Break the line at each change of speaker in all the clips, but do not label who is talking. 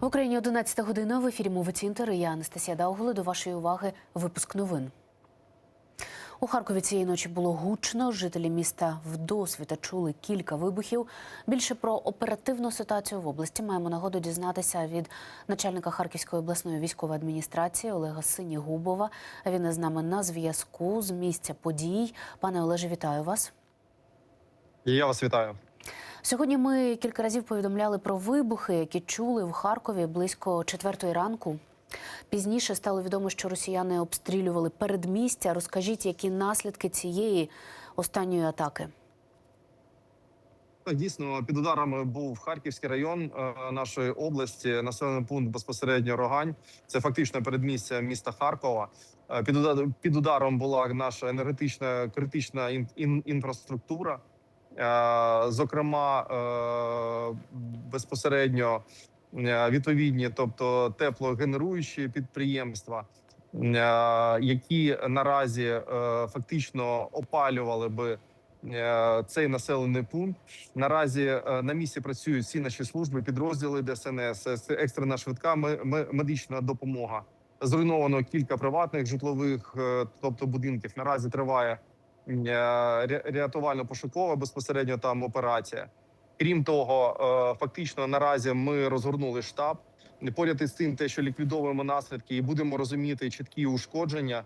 В Україні 11 година в ефірі мови Цінтер. Я Анастасія Даугли. До вашої уваги випуск новин. У Харкові цієї ночі було гучно. Жителі міста вдосвіта чули кілька вибухів. Більше про оперативну ситуацію в області маємо нагоду дізнатися від начальника Харківської обласної військової адміністрації Олега Синігубова. Він із нами на зв'язку з місця подій. Пане Олеже, вітаю вас.
Я вас вітаю.
Сьогодні ми кілька разів повідомляли про вибухи, які чули в Харкові близько четвертої ранку. Пізніше стало відомо, що росіяни обстрілювали передмістя. Розкажіть, які наслідки цієї останньої атаки?
Дійсно, під ударами був Харківський район е, нашої області, населений пункт безпосередньо Рогань. Це фактично передмістя міста Харкова. Е, Під ударом, була наша енергетична критична ін, ін- інфраструктура. Е, Зокрема, е, безпосередньо е, відповідні, тобто теплогенеруючі підприємства, які наразі фактично опалювали би цей населений пункт. Наразі на місці працюють всі наші служби, підрозділи ДСНС, екстрена швидка ме- ме- медична допомога. Зруйновано кілька приватних житлових, тобто будинків. Наразі триває рятувально-пошукова безпосередньо там операція. Крім того, е, фактично наразі ми розгорнули штаб. Поряд із тим, те, що ліквідовуємо наслідки, і будемо розуміти чіткі ушкодження,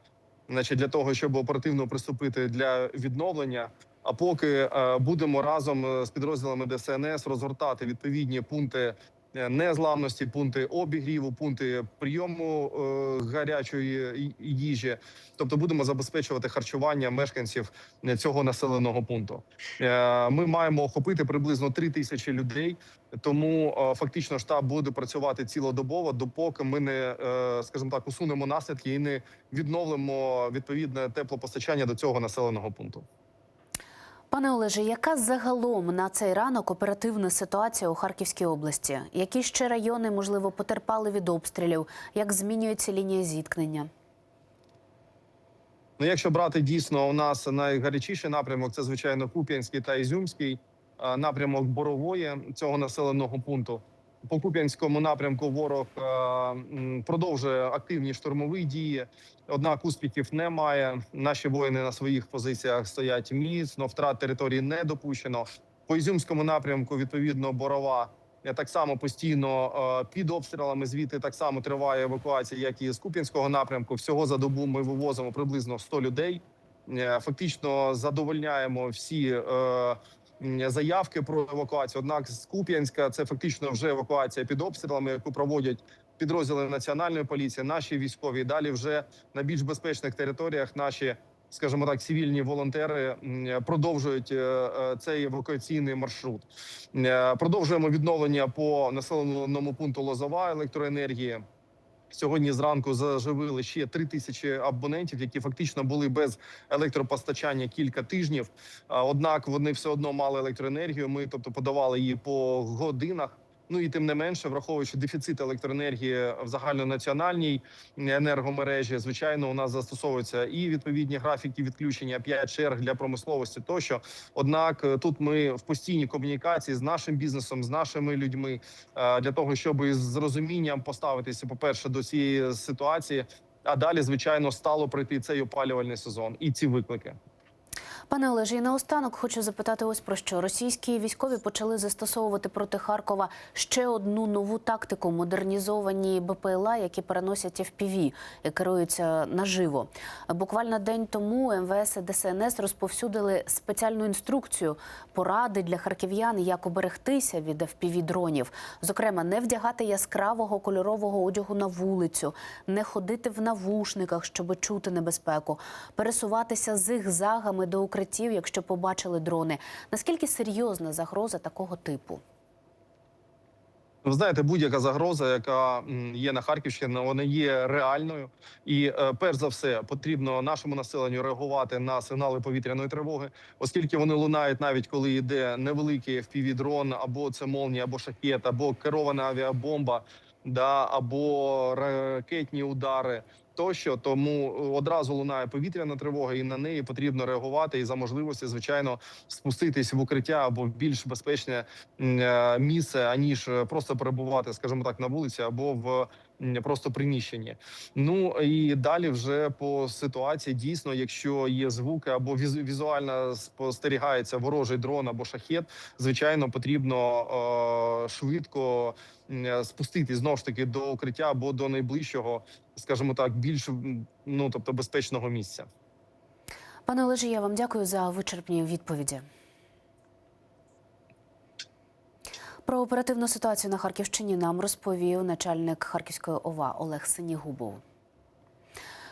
значить, для того, щоб оперативно приступити для відновлення. А поки е, будемо разом е, з підрозділами ДСНС розгортати відповідні пункти е, незламності, пункти обігріву, пункти прийому е, гарячої їжі. Тобто будемо забезпечувати харчування мешканців е, цього населеного пункту. Е, Ми маємо охопити приблизно 3 тисячі людей. Тому е, фактично штаб буде працювати цілодобово, допоки ми не е, скажімо так усунемо наслідки і не відновимо відповідне теплопостачання до цього населеного пункту.
Пане Олеже, яка загалом на цей ранок оперативна ситуація у Харківській області? Які ще райони можливо потерпали від обстрілів? Як змінюється лінія зіткнення?
Ну, якщо брати дійсно, у нас найгарячіший напрямок це звичайно Куп'янський та Ізюмський напрямок борової цього населеного пункту. По Куп'янському напрямку ворог е, продовжує активні штурмові дії. Однак успіхів немає. Наші воїни на своїх позиціях стоять міцно. Втрат території не допущено. По Ізюмському напрямку відповідно борова. е, Так само постійно е, під обстрілами звідти так само триває евакуація, як і з Куп'янського напрямку. Всього за добу ми вивозимо приблизно 100 людей. Фактично задовольняємо всі заявки про евакуацію. Однак з Куп'янська це фактично вже евакуація під обстрілами, яку проводять підрозділи національної поліції, наші військові. Далі вже на більш безпечних територіях наші, скажімо так, цивільні волонтери продовжують е, е, цей евакуаційний маршрут. Е, Продовжуємо відновлення по населеному пункту Лозова електроенергії. Сьогодні зранку заживили ще три тисячі абонентів, які фактично були без електропостачання кілька тижнів. Однак вони все одно мали електроенергію. Ми, тобто, подавали її по годинах. Ну і тим не менше, враховуючи дефіцит електроенергії в загальнонаціональній енергомережі, звичайно, у нас застосовуються і відповідні графіки відключення 5 черг для промисловості. Тощо, однак, е, тут ми в постійній комунікації з нашим бізнесом, з нашими людьми е, для того, щоб із розумінням поставитися, по перше, до цієї ситуації. А далі, звичайно, стало пройти цей опалювальний сезон і ці виклики.
Пане Олеже, і наостанок хочу запитати ось про що. Російські військові почали застосовувати проти Харкова ще одну нову тактику модернізовані БПЛА, які переносять FPV і керуються наживо. Буквально день тому МВС і ДСНС розповсюдили спеціальну інструкцію поради для харків'ян, як оберегтися від FPV дронів. Зокрема, не вдягати яскравого кольорового одягу на вулицю, не ходити в навушниках, щоб чути небезпеку, пересуватися зигзагами до укриттів, якщо побачили дрони. Наскільки серйозна загроза такого типу?
Ви знаєте, будь-яка загроза, яка є на Харківщині, вона є реальною. І е, перш за все потрібно нашому населенню реагувати на сигнали повітряної тривоги, оскільки вони лунають навіть коли йде невеликий fpv дрон або це молнія, або шахет, або керована авіабомба, да або ракетні удари. Тощо тому одразу лунає повітряна тривога, і на неї потрібно реагувати і за можливості, звичайно, спуститись в укриття або в більш безпечне е, місце, аніж е, просто перебувати, скажімо так, на вулиці або в просто приміщенні. Ну і далі вже по ситуації дійсно, якщо є звуки або візу- візуально спостерігається ворожий дрон або шахет, звичайно, потрібно е, швидко м, е, спустити знову ж таки до укриття або до найближчого, скажімо так, більш ну тобто безпечного місця.
Пане Олежі, я вам дякую за вичерпні відповіді. Про оперативну ситуацію на Харківщині нам розповів начальник Харківської ОВА Олег Синігубов.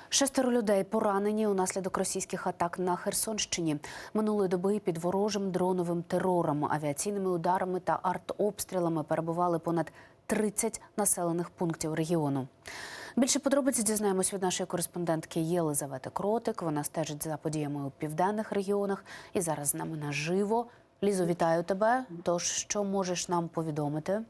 Шестеро людей поранені унаслідок російських атак на Херсонщині. Минулої доби під ворожим дроновим терором, авіаційними ударами та артобстрілами перебували понад 30 населених пунктів регіону. Більше подробиць дізнаємось від нашої кореспондентки Єлизавети Кротик. Вона стежить за подіями у південних регіонах і зараз з нами наживо. Лізо, вітаю тебе. Тож, що можеш нам повідомити?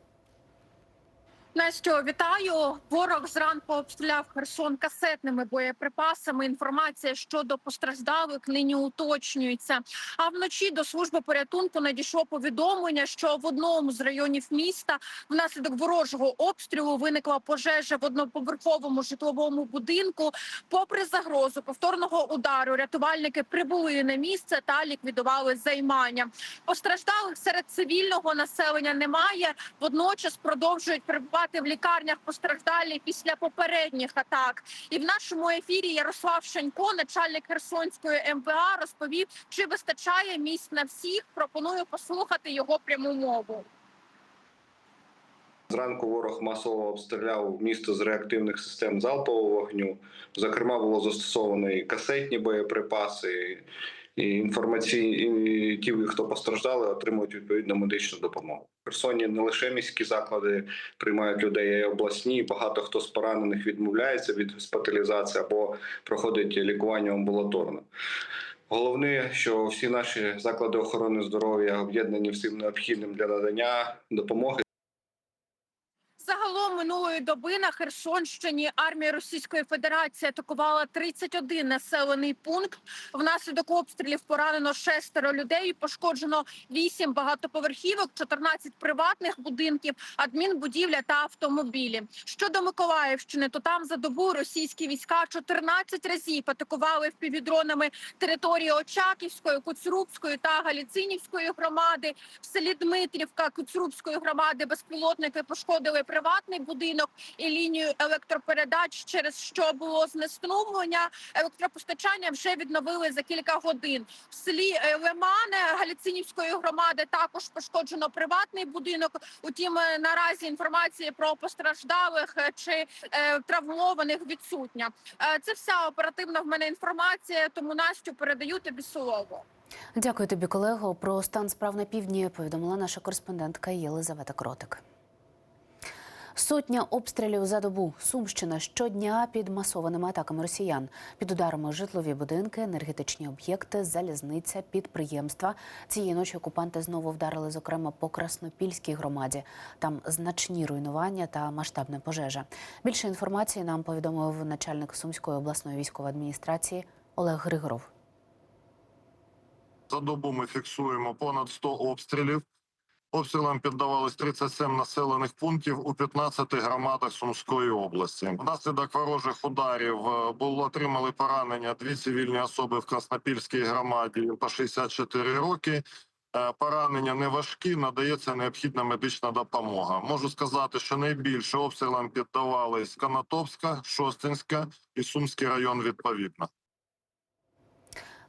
Настю, вітаю. Ворог зранку обстріляв Херсон касетними боєприпасами. Інформація щодо постраждалих нині уточнюється. А вночі до служби порятунку надійшло повідомлення, що в одному з районів міста внаслідок ворожого обстрілу виникла пожежа в одноповерховому житловому будинку. Попри загрозу повторного удару, рятувальники прибули на місце та ліквідували займання. Постраждалих серед цивільного населення немає. Водночас продовжують перебувати в лікарнях постраждалі після попередніх атак. І в нашому ефірі Ярослав Шанько, начальник Херсонської МВА, розповів, чи вистачає місць на всіх. Пропоную послухати його пряму мову.
Зранку ворог масово обстріляв місто з реактивних систем залпового вогню. Зокрема, було застосовано і касетні боєприпаси, і інформаційні і ті, хто постраждали, отримують відповідну медичну допомогу. В Херсоні не лише міські заклади приймають людей, а й обласні. Багато хто з поранених відмовляється від госпіталізації або проходить лікування амбулаторно. Головне, що всі наші заклади охорони здоров'я об'єднані всім необхідним для надання допомоги.
Минулої доби на Херсонщині армія Російської Федерації атакувала 31 населений пункт. Внаслідок обстрілів поранено шестеро людей. Пошкоджено 8 багатоповерхівок, 14 приватних будинків, адмінбудівля та автомобілі. Щодо Миколаївщини, то там за добу російські війська 14 разів атакували впівдронами території Очаківської, Куцрубської та Галіцинівської громади. В селі Дмитрівка Куцрубської громади безпілотники пошкодили приватний будинок і лінію електропередач, через що було знеструмлення. Електропостачання вже відновили за кілька годин. В селі е, Лемане Галіцинівської громади також пошкоджено приватний будинок. Утім, е, наразі інформації про постраждалих е, чи травмованих відсутня. Це вся оперативна в мене інформація. Тому Настю передаю тобі слово.
Дякую тобі, колего. Про стан справ на півдні повідомила наша кореспондентка Єлизавета Кротик. Сотня обстрілів за добу. Сумщина щодня під масованими атаками росіян. Під ударами житлові будинки, енергетичні об'єкти, залізниця, підприємства. Цієї ночі окупанти знову вдарили, зокрема, по Краснопільській громаді. Там значні руйнування та масштабна пожежа. Більше інформації нам повідомив начальник Сумської обласної військової адміністрації Олег Григоров.
За добу ми фіксуємо понад 100 обстрілів. Обстрілам піддавались 37 населених пунктів у 15 громадах Сумської області. Внаслідок ворожих ударів е, було отримали поранення дві цивільні особи в Краснопільській громаді по 64 роки. Е, Поранення не важкі, надається необхідна медична допомога. Можу сказати, що найбільше обстрілам піддавались Конотопська, Шостинська і Сумський район відповідно.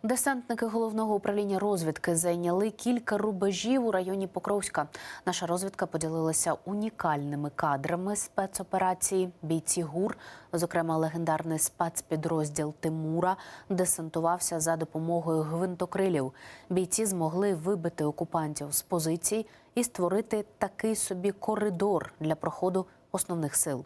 Десантники головного управління розвідки зайняли кілька рубежів у районі Покровська. Наша розвідка поділилася унікальними кадрами спецоперації. Бійці ГУР, зокрема легендарний спецпідрозділ Тимура, десантувався за допомогою гвинтокрилів. Бійці змогли вибити окупантів з позицій і створити такий собі коридор для проходу основних сил.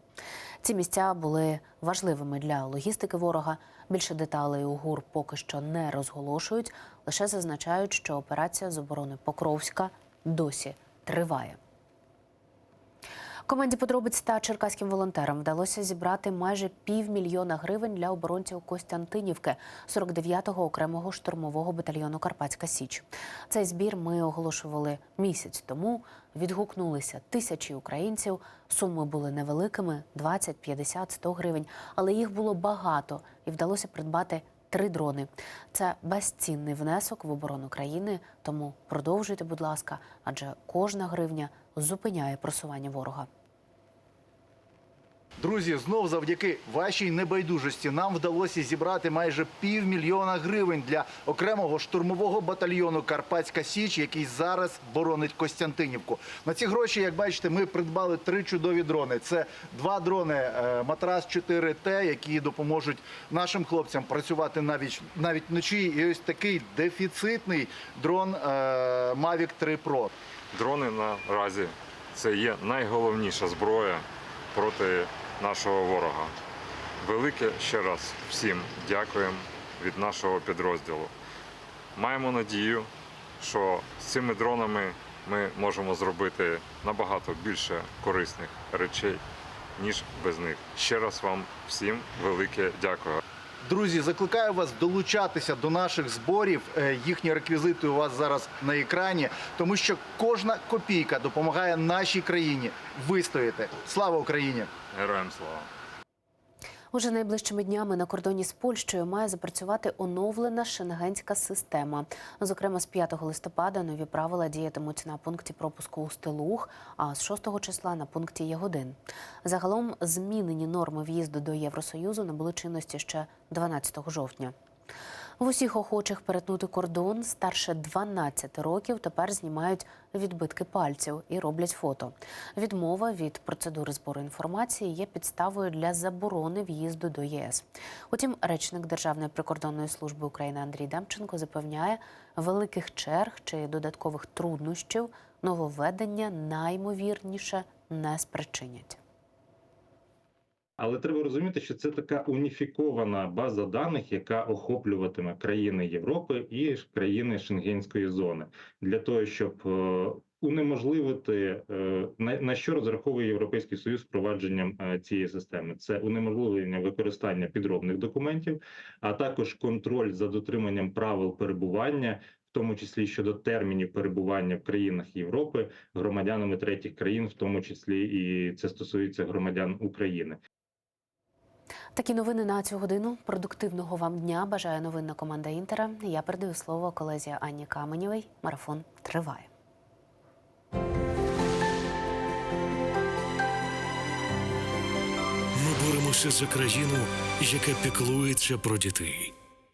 Ці місця були важливими для логістики ворога. Більше деталей у ГУР поки що не розголошують, лише зазначають, що операція з оборони Покровська досі триває. Команді подробиць та черкаським волонтерам вдалося зібрати майже півмільйона гривень для оборонців Костянтинівки 49-го окремого штурмового батальйону Карпатська Січ. Цей збір ми оголошували місяць тому. Відгукнулися тисячі українців. Суми були невеликими 20, 50, 100 гривень, але їх було багато і вдалося придбати три дрони. Це безцінний внесок в оборону країни. Тому продовжуйте, будь ласка, адже кожна гривня зупиняє просування ворога.
Друзі, знов завдяки вашій небайдужості нам вдалося зібрати майже півмільйона гривень для окремого штурмового батальйону Карпатська Січ, який зараз боронить Костянтинівку. На ці гроші, як бачите, ми придбали три чудові дрони. Це два дрони е, Матрас 4Т, які допоможуть нашим хлопцям працювати навіть навіть вночі. І ось такий дефіцитний дрон е, Mavic 3 Pro.
Дрони наразі це є найголовніша зброя проти нашого ворога. Велике ще раз всім дякуємо від нашого підрозділу. Маємо надію, що з цими дронами ми можемо зробити набагато більше корисних речей, ніж без них. Ще раз вам всім велике дякую.
Друзі, закликаю вас долучатися до наших зборів. Е, Їхні реквізити у вас зараз на екрані, тому що кожна копійка допомагає нашій країні вистояти. Слава Україні!
Героям слава!
Уже найближчими днями на кордоні з Польщею має запрацювати оновлена шенгенська система. Зокрема, з 5 листопада нові правила діятимуть на пункті пропуску у Стелух, а з 6 числа на пункті Ягодин. Загалом змінені норми в'їзду до Євросоюзу набули чинності ще 12 жовтня. В усіх охочих перетнути кордон старше 12 років тепер знімають відбитки пальців і роблять фото. Відмова від процедури збору інформації є підставою для заборони в'їзду до ЄС. Утім, речник Державної прикордонної служби України Андрій Демченко запевняє, великих черг чи додаткових труднощів нововведення наймовірніше не спричинять.
Але треба розуміти, що це така уніфікована база даних, яка охоплюватиме країни Європи і країни Шенгенської зони, для того, щоб е, унеможливити е, на, що розраховує Європейський Союз впровадженням е, цієї системи. Це унеможливлення використання підробних документів, а також контроль за дотриманням правил перебування. В тому числі щодо термінів перебування в країнах Європи громадянами третіх країн, в тому числі і це стосується громадян України.
Такі новини на цю годину. Продуктивного вам дня. бажає новинна команда Інтера. Я передаю слово колезі Анні Каменєвій. Марафон триває.
Ми боремося за країну, яка піклується про дітей.